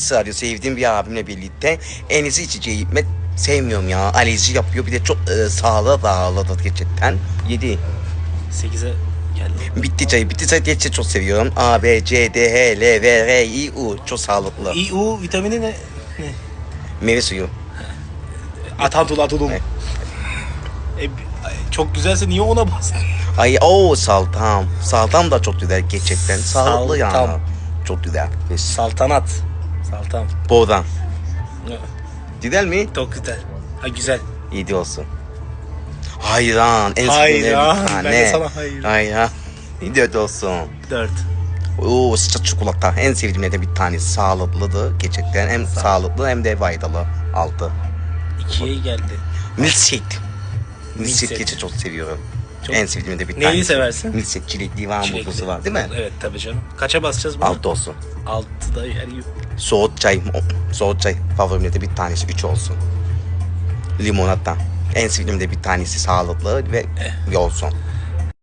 Sadece sevdiğim bir abimle birlikte en iyisi içeceği gitmek sevmiyorum ya. Alerji yapıyor bir de çok e, sağlığa bağlı gerçekten. 7. 8'e geldi. Bitti çayı. Bitti çayı gerçekten çok seviyorum. A, B, C, D, H, L, V, R, I, U. Çok sağlıklı. İU vitamini ne? Ne? Meyve suyu. Atantul atulum. Evet. E, çok güzelse niye ona bastın? Ay o saltam. Saltam da çok güzel gerçekten. Sağlıklı yani. Çok güzel. Saltanat. Saltam. Buradan. Güzel mi? Çok güzel. Ha güzel. İyi olsun. Hayran. En Hayran. sevdiğim tane. Ben de sana hayran. Hayran. İyi olsun. 4. Oo sıcak çikolata. En sevdiğimlerden bir tanesi. Sağlıklıdır gerçekten. Hem sağlıklı hem de faydalı. Altı. 2'ye geldi. Milkshake. Milkshake Milkshake. çok seviyorum. Çok- En sevdiğimde bir Neyi tanesi. seversin? Milkshake çilekli var, muzlusu var değil mi? Evet tabii canım. Kaça basacağız bunu? Altı olsun. 6'da yer yok. Soğuk çay, soğuk çay favorimde bir tanesi üç olsun. Limonata. En sevdiğimde bir tanesi sağlıklı ve Eh. ve olsun.